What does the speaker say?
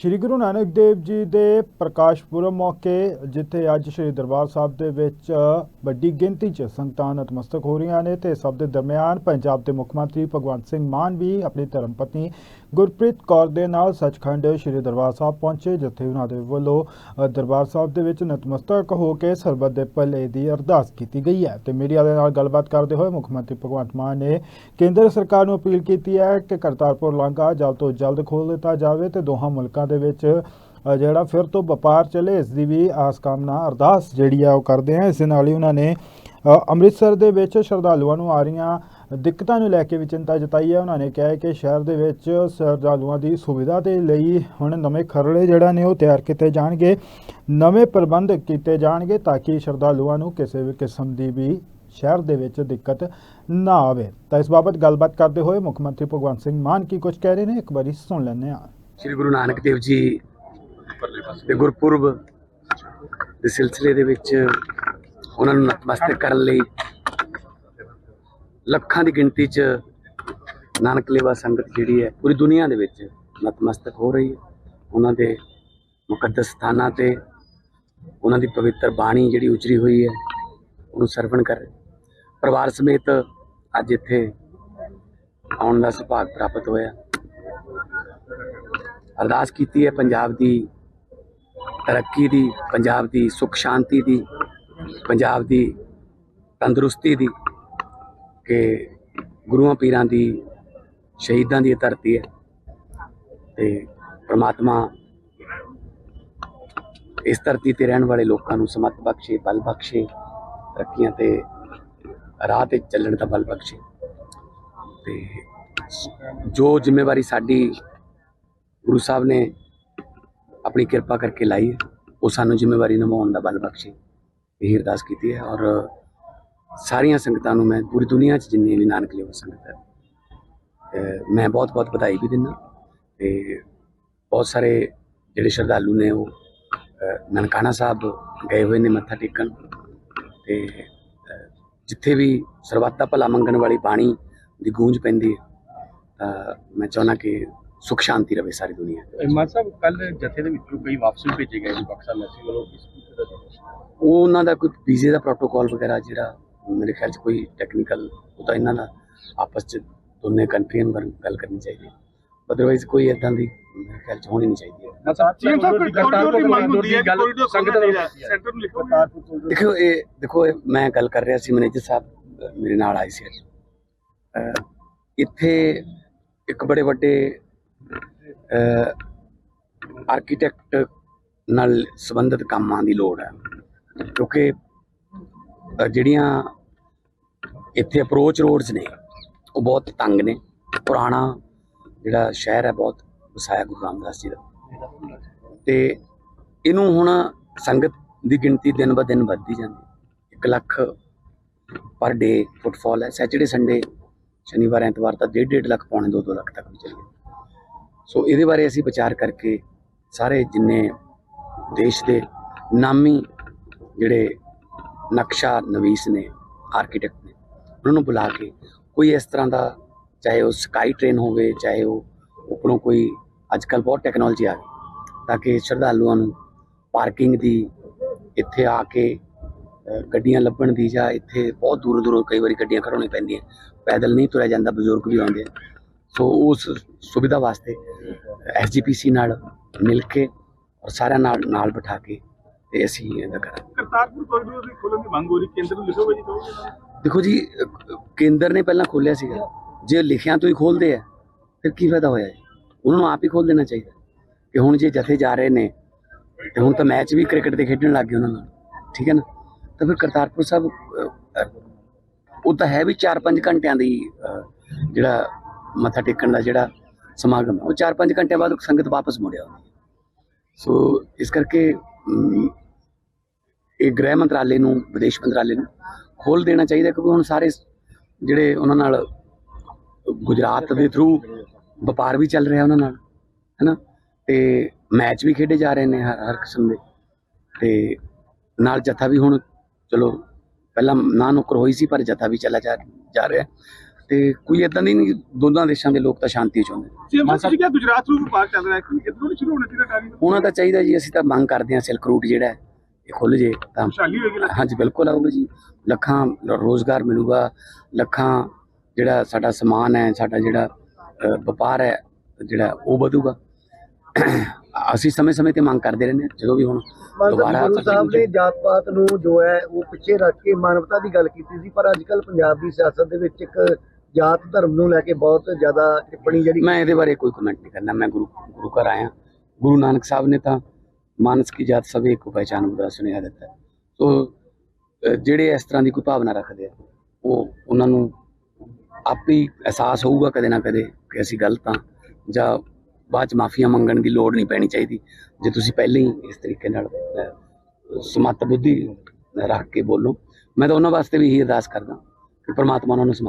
ਸ਼੍ਰੀ ਗੁਰੂ ਨਾਨਕ ਦੇਵ ਜੀ ਦੇ ਪ੍ਰਕਾਸ਼ ਪੁਰਬ ਮੌਕੇ, ਜਿੱਥੇ ਅੱਜ ਸ਼੍ਰੀ ਦਰਬਾਰ ਸਾਹਿਬ ਦੇ ਵਿੱਚ ਵੱਡੀ ਗਿਣਤੀ 'ਚ ਸੰਗਤਾਂ ਨਤਮਸਤਕ ਹੋ ਰਹੀਆਂ ਨੇ ਤੇ ਸਭ ਦੇ ਦਰਮਿਆਨ ਪੰਜਾਬ ਦੇ ਮੁੱਖ ਮੰਤਰੀ ਭਗਵੰਤ ਸਿੰਘ ਮਾਨ ਵੀ ਆਪਣੀ ਧਰਮ ਪਤਨੀ ਗੁਰਪ੍ਰੀਤ ਕੌਰ ਦੇ ਨਾਲ ਸੱਚਖੰਡ ਸ਼੍ਰੀ ਦਰਬਾਰ ਸਾਹਿਬ ਪਹੁੰਚੇ, ਜਿੱਥੇ ਉਹਨਾਂ ਦੇ ਵੱਲੋਂ ਦਰਬਾਰ ਸਾਹਿਬ ਦੇ ਵਿੱਚ ਨਤਮਸਤਕ ਹੋ ਕੇ ਸਰਬੱਤ ਦੇ ਭਲੇ ਦੀ ਅਰਦਾਸ ਕੀਤੀ ਗਈ ਹੈ। ਤੇ ਮੀਡੀਆ ਦੇ ਨਾਲ ਗੱਲਬਾਤ ਕਰਦੇ ਹੋਏ ਮੁੱਖ ਮੰਤਰੀ ਭਗਵੰਤ ਮਾਨ ਨੇ ਕੇਂਦਰ ਸਰਕਾਰ ਨੂੰ ਅਪੀਲ ਕੀਤੀ ਹੈ ਕਿ ਕਰਤਾਰਪੁਰ ਲਾਂਘਾ ਜਲਦ ਤੋਂ ਜਲਦ ਖੋਲ੍ਹ ਦਿੱਤਾ ਜਾਵੇ ਤੇ ਦੋਹਾਂ ਮੁਲਕਾਂ ਦੇ ਵਿੱਚ ਜਿਹੜਾ ਫਿਰ ਤੋਂ ਵਪਾਰ ਚੱਲੇ, ਇਸ ਦੀ ਵੀ ਆਸ ਕਾਮਨਾ, ਅਰਦਾਸ ਜਿਹੜੀ ਆ ਉਹ ਕਰਦੇ ਆ। ਇਸ ਦੇ ਨਾਲ ਹੀ ਉਹਨਾਂ ਨੇ ਅੰਮ੍ਰਿਤਸਰ ਦੇ ਵਿੱਚ ਸ਼ਰਧਾਲੂਆਂ ਨੂੰ ਆ ਰਹੀਆਂ ਦਿੱਕਤਾਂ ਨੂੰ ਲੈ ਕੇ ਵੀ ਚਿੰਤਾ ਜਤਾਈ ਹੈ। ਉਹਨਾਂ ਨੇ ਕਿਹਾ ਕਿ ਸ਼ਹਿਰ ਦੇ ਵਿੱਚ ਸ਼ਰਧਾਲੂਆਂ ਦੀ ਸੁਵਿਧਾ ਦੇ ਲਈ ਹੁਣ ਨਵੇਂ ਖਰੜੇ ਜਿਹੜਾ ਨੇ ਉਹ ਤਿਆਰ ਕੀਤੇ ਜਾਣਗੇ। ਨਵੇਂ ਪ੍ਰਬੰਧ ਕੀਤੇ ਜਾਣਗੇ ਤਾਂ ਕਿ ਸ਼ਰਧਾਲੂਆਂ ਨੂੰ ਕਿਸੇ ਵੀ ਕਿਸਮ ਦੀ ਵੀ ਸ਼ਹਿਰ ਦੇ ਵਿੱਚ ਦਿੱਕਤ ਨਾ ਆਵੇ। ਤਾਂ ਇਸ ਬਾਬਤ ਗੱਲਬਾਤ ਕਰਦੇ ਹੋਏ ਮੁੱਖ ਮੰਤਰੀ ਭਗਵੰਤ ਸਿੰਘ ਮਾਨ ਕੀ ਕੁਝ ਕਹਿ ਰਹੇ ਨੇ, ਇੱਕ ਵਾਰੀ ਸੁਣ ਲੈਂਦੇ ਹਾਂ। ਸ੍ਰੀ ਗੁਰੂ ਨਾਨਕ ਦੇਵ ਜੀ ਦੇ ਗੁਰਪੁਰਬ ਦੇ ਸਿਲਸਿਲੇ ਦੇ ਵਿੱਚ ਉਹਨਾਂ ਨੂੰ ਨਤਮਸਤਕ ਕਰਨ ਲਈ ਲੱਖਾਂ ਦੀ ਗਿਣਤੀ 'ਚ ਨਾਨਕ ਲੇਵਾ ਸੰਗਤ ਜਿਹੜੀ ਹੈ, ਪੂਰੀ ਦੁਨੀਆ ਦੇ ਵਿੱਚ ਨਤਮਸਤਕ ਹੋ ਰਹੀ ਹੈ। ਉਹਨਾਂ ਦੇ ਮੁਕੱਦਸ ਸਥਾਨਾਂ ਤੇ ਉਹਨਾਂ ਦੀ ਪਵਿੱਤਰ ਬਾਣੀ ਜਿਹੜੀ ਉਚਰੀ ਹੋਈ ਹੈ, ਉਹਨੂੰ ਸਰਵਣ ਕਰ। ਪਰਿਵਾਰ ਸਮੇਤ ਅੱਜ ਇੱਥੇ ਆਉਣ ਦਾ ਸੁਭਾਗ ਪ੍ਰਾਪਤ ਹੋਇਆ। ਅਰਦਾਸ ਕੀਤੀ ਹੈ ਪੰਜਾਬ ਦੀ ਤਰੱਕੀ ਦੀ, ਪੰਜਾਬ ਦੀ ਸੁਖ ਸ਼ਾਂਤੀ ਦੀ, ਪੰਜਾਬ ਦੀ ਤੰਦਰੁਸਤੀ ਦੀ। ਕਿ ਗੁਰੂਆਂ ਪੀਰਾਂ ਦੀ ਸ਼ਹੀਦਾਂ ਦੀ ਇਹ ਧਰਤੀ ਹੈ ਤੇ ਪ੍ਰਮਾਤਮਾ ਇਸ ਧਰਤੀ ਤੇ ਰਹਿਣ ਵਾਲੇ ਲੋਕਾਂ ਨੂੰ ਸਮਤ ਬਖਸ਼ੇ, ਬਲ ਬਖਸ਼ੇ, ਤਰੱਕੀਆਂ ਤੇ ਰਾਹ ਤੇ ਚੱਲਣ ਦਾ ਬਲ ਬਖਸ਼ੇ। ਤੇ ਜੋ ਜ਼ਿੰਮੇਵਾਰੀ ਸਾਡੀ ਗੁਰੂ ਸਾਹਿਬ ਨੇ ਆਪਣੀ ਕਿਰਪਾ ਕਰਕੇ ਲਾਈ ਹੈ, ਉਹ ਸਾਨੂੰ ਜ਼ਿੰਮੇਵਾਰੀ ਨਿਭਾਉਣ ਦਾ ਬਲ ਬਖਸ਼ੇ। ਇਹ ਅਰਦਾਸ ਕੀਤੀ ਹੈ ਔਰ ਸਾਰੀਆਂ ਸੰਗਤਾਂ ਨੂੰ ਮੈਂ ਪੂਰੀ ਦੁਨੀਆ 'ਚ ਜਿੰਨੀ ਵੀ ਨਾਨਕ ਲੇਵਾ ਸੰਗਤ ਹੈ ਮੈਂ ਬਹੁਤ ਬਹੁਤ ਵਧਾਈ ਵੀ ਦਿੰਦਾ ਤੇ ਬਹੁਤ ਸਾਰੇ ਜਿਹੜੇ ਸ਼ਰਧਾਲੂ ਨੇ ਉਹ ਨਨਕਾਣਾ ਸਾਹਿਬ ਗਏ ਹੋਏ ਨੇ ਮੱਥਾ ਟੇਕਣ ਤੇ ਜਿੱਥੇ ਵੀ ਸਰਬੱਤ ਦਾ ਭਲਾ ਮੰਗਣ ਵਾਲੀ ਬਾਣੀ ਦੀ ਗੂੰਜ ਪੈਂਦੀ ਹੈ ਤਾਂ ਮੈਂ ਚਾਹੁੰਦਾ ਕਿ ਸੁਖ ਸ਼ਾਂਤੀ ਰਵੇ ਸਾਰੀ ਦੁਨੀਆ 'ਚ। ਮਾਨ ਸਾਹਿਬ ਕੱਲ ਜਥੇ ਦੇ ਵਿੱਚੋਂ ਕਈ ਵਾਪਸ ਭੇਜੇ ਗਏ ਨੇ ਬਕਸਾ ਮੈਸੀ ਵੱਲੋਂ ਉਹਨਾਂ ਦਾ ਕੋਈ ਵੀਜ਼ੇ ਦਾ ਪ੍ਰੋਟੋਕਾਲ ਵਗੈਰਾ ਜਿਹੜਾ ਮੇਰੇ ਖਿਆਲ 'ਚ ਕੋਈ ਟੈਕਨੀਕਲ ਉਹ ਤਾਂ ਇਹਨਾਂ ਦਾ ਆਪਸ 'ਚ ਦੋਨੇ ਕੰਟਰੀਆਂ ਨੂੰ ਗੱਲ- ਕਰਨੀ ਚਾਹੀਦੀ ਹੈ ਅਦਰਵਾਈਜ਼ ਕੋਈ ਇਦਾਂ ਦੀ ਮੇਰੇ ਖਿਆਲ 'ਚ ਹੋਣੀ ਨਹੀਂ ਚਾਹੀਦੀ ਹੈ ਸਾਹਿਬ ਕੋਰੀਡੋਰ ਦੀ ਗੱਲ ਸੰਗਤ ਸੈਂਟਰ ਨੂੰ ਲਿਖੋ ਦੇਖੋ ਇਹ ਦੇਖੋ ਇਹ ਮੈਂ ਗੱਲ ਕਰ ਰਿਹਾ ਸੀ ਮੈਨੇਜਰ ਸਾਹਿਬ ਮੇਰੇ ਨਾਲ ਆਏ ਸੀ ਅੱਜ ਇੱਥੇ ਇੱਕ ਬੜੇ ਵੱਡੇ ਆਰਕੀਟੈਕਟ ਨਾਲ ਸੰਬੰਧਿਤ ਕੰਮਾਂ ਦੀ ਲੋੜ ਹੈ ਕਿਉਂਕਿ ਜਿਹੜੀਆਂ ਇੱਥੇ ਅਪਰੋਚ ਰੋਡਸ ਨੇ, ਉਹ ਬਹੁਤ ਤੰਗ ਨੇ। ਪੁਰਾਣਾ ਜਿਹੜਾ ਸ਼ਹਿਰ ਹੈ, ਬਹੁਤ ਵਸਾਇਆ ਗੁਰੂ ਰਾਮਦਾਸ ਜੀ ਦਾ। ਤੇ ਇਹਨੂੰ ਹੁਣ ਸੰਗਤ ਦੀ ਗਿਣਤੀ ਦਿਨ ਬ ਦਿਨ ਵੱਧਦੀ ਜਾਂਦੀ 1 ਲੱਖ ਪਰ ਡੇ ਫੁੱਟਫਾਲ ਹੈ। ਸੈਚਰਡੇ ਸੰਡੇ ਸ਼ਨੀਵਾਰ, ਐਤਵਾਰ ਤਾਂ 1.5 ਲੱਖ, ਪੌਣੇ 2-2 ਲੱਖ ਤੱਕ ਵੀ ਚਲੇ ਸੋ ਇਹਦੇ ਬਾਰੇ ਅਸੀਂ ਵਿਚਾਰ ਕਰਕੇ ਸਾਰੇ ਜਿੰਨੇ ਦੇਸ਼ ਦੇ ਨਾਮੀ ਜਿਹੜੇ ਨਕਸ਼ਾ ਨਵੀਸ ਨੇ ਆਰਕੀਟੈਕਟ ਨੇ। ਉਹਨਾਂ ਨੂੰ ਬੁਲਾ ਕੇ ਕੋਈ ਇਸ ਤਰ੍ਹਾਂ ਦਾ, ਚਾਹੇ ਉਹ ਸਕਾਈ ਟ੍ਰੇਨ ਹੋਵੇ, ਚਾਹੇ ਉਹ ਉੱਪਰੋਂ ਕੋਈ ਅੱਜ ਕੱਲ ਬਹੁਤ ਟੈਕਨੋਲੋਜੀ ਆ ਗਈ, ਤਾਂ ਕਿ ਸ਼ਰਧਾਲੂਆਂ ਨੂੰ ਪਾਰਕਿੰਗ ਦੀ, ਇੱਥੇ ਆ ਕੇ ਗੱਡੀਆਂ ਲੱਭਣ ਦੀ ਜਾਂ ਇੱਥੇ ਬਹੁਤ ਦੂਰੋਂ ਦੂਰੋਂ ਕਈ ਵਾਰੀ ਗੱਡੀਆਂ ਖੜਾਉਣੀ ਪੈਂਦੀਆਂ। ਪੈਦਲ ਨਹੀਂ ਤੁਰਿਆ ਜਾਂਦਾ, ਬਜ਼ੁਰਗ ਵੀ ਆਉਂਦੇ ਸੋ ਉਸ ਸੁਵਿਧਾ ਵਾਸਤੇ ਐਸਜੀਪੀਸੀ ਨਾਲ ਮਿਲ ਕੇ ਔਰ ਸਾਰਿਆਂ ਨਾਲ ਨਾਲ ਬਿਠਾ ਕੇ ਤੇ ਅਸੀਂ ਇਹਦਾ ਕਰਾਂਗੇ। ਕਰਤਾਰਪੁਰ ਕੋਰੀਡੋਰ ਦੀ ਖੋਲਣ ਦੀ ਮੰਗ ਹੋ ਰਹੀ, ਕੇਂਦਰ ਨੂੰ ਲਿਖੋਗੇ ਜੀ ਕਹੋਗੇ ਦੇਖੋ ਜੀ, ਕੇਂਦਰ ਨੇ ਪਹਿਲਾਂ ਖੋਲਿਆ ਸੀਗਾ। ਜੇ ਲਿਖਿਆ ਤੋਂ ਹੀ ਖੋਲਦੇ ਆ, ਫਿਰ ਕੀ ਫਾਇਦਾ ਹੋਇਆ ਜੀ? ਉਹਨਾਂ ਨੂੰ ਆਪ ਹੀ ਖੋਲ ਦੇਣਾ ਚਾਹੀਦਾ। ਕਿ ਹੁਣ ਜੇ ਜਥੇ ਜਾ ਰਹੇ ਨੇ, ਤੇ ਹੁਣ ਤਾਂ ਮੈਚ ਵੀ ਕ੍ਰਿਕਟ ਦੇ ਖੇਡਣ ਲੱਗ ਗਏ ਉਹਨਾਂ ਨਾਲ। ਠੀਕ ਹੈ ਨਾ? ਤਾਂ ਫਿਰ ਕਰਤਾਰਪੁਰ ਸਾਹਿਬ ਉਹ ਤਾਂ ਹੈ ਵੀ 4-5 ਘੰਟਿਆਂ ਦੀ ਜਿਹੜਾ ਮੱਥਾ ਟੇਕਣ ਦਾ ਜਿਹੜਾ ਸਮਾਗਮ ਉਹ 4-5 ਘੰਟਿਆਂ ਬਾਅਦ ਸੰਗਤ ਵਾਪਸ ਮੁੜਿਆ ਸੋ, ਇਸ ਕਰਕੇ ਇਹ ਗ੍ਰਹਿ ਮੰਤਰਾਲੇ ਨੂੰ ਵਿਦੇਸ਼ ਮੰਤਰਾਲੇ ਨੂੰ ਖੋਲ ਦੇਣਾ ਚਾਹੀਦਾ ਕਿਉਂਕਿ ਹੁਣ ਸਾਰੇ ਜਿਹੜੇ ਉਹਨਾਂ ਨਾਲ ਗੁਜਰਾਤ ਦੇ ਥਰੂ ਵਪਾਰ ਵੀ ਚੱਲ ਰਿਹਾ ਉਹਨਾਂ ਨਾਲ ਹੈਨਾ? ਤੇ ਮੈਚ ਵੀ ਖੇਡੇ ਜਾ ਰਹੇ ਨੇ ਹਰ ਹਰ ਕਿਸਮ ਦੇ। ਤੇ ਨਾਲ ਜਥਾ ਵੀ ਹੁਣ ਚਲੋ ਪਹਿਲਾਂ ਨਾ ਨੁਕਰ ਹੋਈ ਸੀ ਪਰ ਜਥਾ ਵੀ ਚੱਲਾ ਜਾ ਜਾ ਰਿਹਾ। ਤੇ ਕੋਈ ਇਦਾਂ ਦੀ ਨਹੀਂ ਦੋਨਾਂ ਦੇਸ਼ਾਂ ਦੇ ਲੋਕ ਤਾਂ ਸ਼ਾਂਤੀ ਚਾਹੁੰਦੇ ਸਾਹਿਬ ਤੁਸੀਂ ਕਿਹਾ ਗੁਜਰਾਤ ਨੂੰ ਵਪਾਰ ਚੱਲ ਰਿਹਾ ਹੈ ਇਧਰੋਂ ਸ਼ੁਰੂ ਹੋਣਾ ਚਾਹੀਦਾ ਉਹਨਾਂ ਦਾ ਚਾਹੀਦਾ ਜੀ ਅਸੀਂ ਤਾਂ ਮੰਗ ਕਰਦੇ ਹਾਂ ਸਿਲਕ ਰੂਟ ਜਿਹੜਾ ਹੈ, ਖੁੱਲ ਜੇ ਤਾਂ ਹਾਂਜੀ ਬਿਲਕੁਲ ਆਊਗਾ ਜੀ। ਲੱਖਾਂ ਰੋਜ਼ਗਾਰ ਮਿਲੂਗਾ ਲੱਖਾਂ ਜਿਹੜਾ ਸਾਡਾ ਸਮਾਨ ਹੈ ਸਾਡਾ ਜਿਹੜਾ ਵਪਾਰ ਹੈ ਜਿਹੜਾ ਉਹ ਵਧੂਗਾ। ਅਸੀਂ ਸਮੇਂ-ਸਮੇਂ ਤੇ ਮੰਗ ਕਰਦੇ ਰਹਿੰਦੇ ਹਾਂ ਜਦੋਂ ਵੀ ਹੁਣ ਦੁਬਾਰਾ ਗੁਰੂ ਸਾਹਿਬ ਨੇ ਜਾਤ ਪਾਤ ਨੂੰ ਜੋ ਹੈ ਉਹ ਪਿੱਛੇ ਰੱਖ ਕੇ ਮਾਨਵਤਾ ਦੀ ਗੱਲ ਕੀਤੀ ਸੀ ਪਰ ਅੱਜ ਕੱਲ ਪੰਜਾਬ ਦੀ ਸਿਆਸਤ ਦੇ ਵਿੱਚ ਇੱਕ ਜਾਤ ਧਰਮ ਨੂੰ ਲੈ ਕੇ ਬਹੁਤ ਜ਼ਿਆਦਾ ਟਿੱਪਣੀ ਜਿਹੜੀ ਮੈਂ ਇਹਦੇ ਬਾਰੇ ਕੋਈ ਕਮੈਂਟ ਨਹੀਂ ਕਰਨਾ। ਮੈਂ ਗੁਰੂ ਗੁਰੂ ਘਰ ਆਇਆ। ਗੁਰੂ ਨਾਨਕ ਸਾਹਿਬ ਨੇ ਤਾਂ ਮਾਨਸ ਕੀ ਜਾਤ ਸਭੇ ਕੋ ਪਹਿਚਾਨ ਬੁਰਾ ਸੁਨੇਹਾ ਦਿੱਤਾ ਸੋ ਜਿਹੜੇ ਇਸ ਤਰ੍ਹਾਂ ਦੀ ਕੋਈ ਭਾਵਨਾ ਰੱਖਦੇ ਆ ਉਹ ਉਹਨਾਂ ਨੂੰ ਆਪੇ ਹੀ ਅਹਿਸਾਸ ਹੋਊਗਾ ਕਦੇ ਨਾ ਕਦੇ ਕਿ ਅਸੀਂ ਗਲਤ ਹਾਂ ਜਾਂ ਬਾਅਦ ਚ ਮਾਫੀਆਂ ਮੰਗਣ ਦੀ ਲੋੜ ਨਹੀਂ ਪੈਣੀ ਚਾਹੀਦੀ। ਜੇ ਤੁਸੀਂ ਪਹਿਲਾਂ ਹੀ ਇਸ ਤਰੀਕੇ ਨਾਲ ਅ, ਸਮੱਤ ਬੁੱਧੀ ਰੱਖ ਕੇ ਬੋਲੋ ਮੈਂ ਤਾਂ ਉਹਨਾਂ ਵਾਸਤੇ ਵੀ ਇਹੀ ਅਰਦਾਸ ਕਰਦਾ ਕਿ ਪਰਮਾਤਮਾ ਉਹਨਾਂ ਨੂੰ ਸਮੱਤ